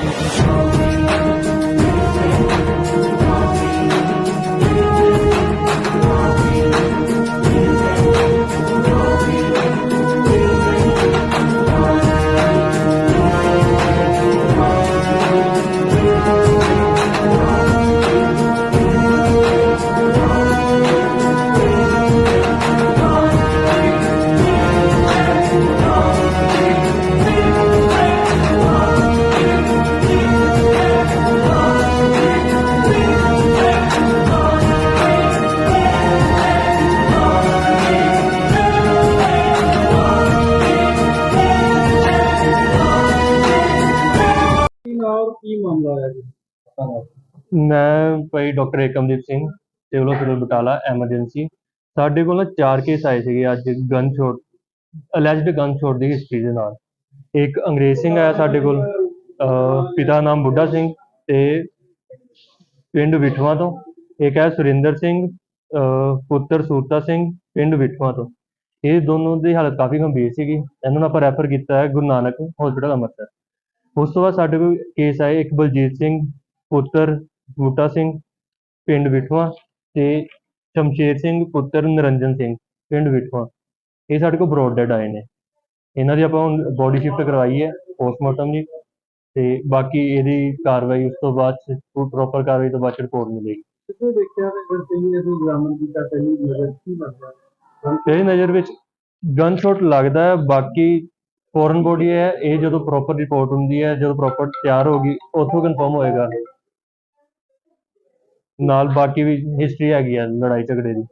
我 ਮੈਂ ਭਾਈ doctor Ekamdeep Singh, civil hospital Batala, emergency. ਸਾਡੇ ਕੋਲ ਨਾ ਚਾਰ ਕੇਸ ਆਏ ਸੀਗੇ ਅੱਜ gun shot alleged gun shot ਦੀ ਹਿਸਟਰੀ ਦੇ ਨਾਲ। ਇੱਕ ਅੰਗਰੇਜ਼ ਸਿੰਘ ਆਇਆ ਸਾਡੇ ਕੋਲ, ਅਹ ਪਿਤਾ ਨਾਮ ਬੁੱਢਾ ਸਿੰਘ ਤੇ ਪਿੰਡ ਵਿਠਵਾ ਤੋਂ। ਇੱਕ ਹੈ ਸੁਰਿੰਦਰ ਸਿੰਘ, ਅਹ ਪੁੱਤਰ ਸੂਰਤਾ ਸਿੰਘ, ਪਿੰਡ ਵਿਠਵਾ ਤੋਂ। ਇਹ ਦੋਨੋਂ ਦੀ ਹਾਲਤ ਕਾਫੀ ਗੰਭੀਰ ਸੀਗੀ। ਇਹਨਾਂ ਨੂੰ ਆਪਾਂ ਰੈਫਰ ਕੀਤਾ ਹੈ ਗੁਰੂ ਨਾਨਕ ਹਸਪੀਟਲ ਅੰਮ੍ਰਿਤਸਰ। ਉਸ ਤੋਂ ਬਾਅਦ ਸਾਡੇ ਕੋਲ ਕੇਸ ਆਏ ਇੱਕ ਬਲਜੀਤ ਸਿੰਘ ਪੁੱਤਰ ਬੂਟਾ ਸਿੰਘ ਪਿੰਡ ਵਿਠਵਾ ਤੇ ਸ਼ਮਸ਼ੇਰ ਸਿੰਘ ਪੁੱਤਰ ਨਰਿੰਜਨ ਸਿੰਘ ਪਿੰਡ ਵਿਠਵਾ ਇਹ ਸਾਡੇ ਕੋਲ ਬਰੋਡ ਡੈਡ ਆਏ ਨੇ। ਇਹਨਾਂ ਦੀ ਆਪਾਂ ਹੁਣ ਬੋਡੀ ਸ਼ਿਫਟ ਕਰਵਾਈ ਹੈ ਪੋਸਟਮਾਰਟਮ ਦੀ ਤੇ ਬਾਕੀ ਇਹਦੀ ਕਾਰਵਾਈ ਉਸ ਤੋਂ ਬਾਅਦ ਪ੍ਰੋਪਰ ਕਾਰਵਾਈ ਤੋਂ ਬਾਅਦ ਰਿਪੋਰਟ ਮਿਲੇਗੀ। ਕਿਤੇ ਦੇਖਿਆ ਤੇ ਫਿਰ ਸਿੰਘ ਨੇ ਕੋਈ ਬਰਾਮਦ ਕੀਤਾ ਪਹਿਲੀ ਨਜ਼ਰ ਕੀ ਲੱਗਦਾ ਮੇਰੀ ਨਜ਼ਰ ਵਿੱਚ ਗਨ ਸ਼ਾਟ ਲੱਗਦਾ ਹੈ ਬਾਕੀ ਫੋਰਨ ਬੋਡੀ ਹੈ, ਇਹ ਜਦੋਂ ਪ੍ਰੋਪਰ ਰਿਪੋਰਟ ਹੁੰਦੀ ਹੈ, ਜਦੋਂ ਪ੍ਰੋਪਰ ਤਿਆਰ ਹੋ ਗਈ, ਉੱਥੋਂ ਕਨਫਰਮ ਹੋਏਗਾ। ਨਾਲ ਬਾਕੀ ਵੀ ਹਿਸਟਰੀ ਹੈਗੀ ਹੈ ਲੜਾਈ ਝਗੜੇ ਦੀ।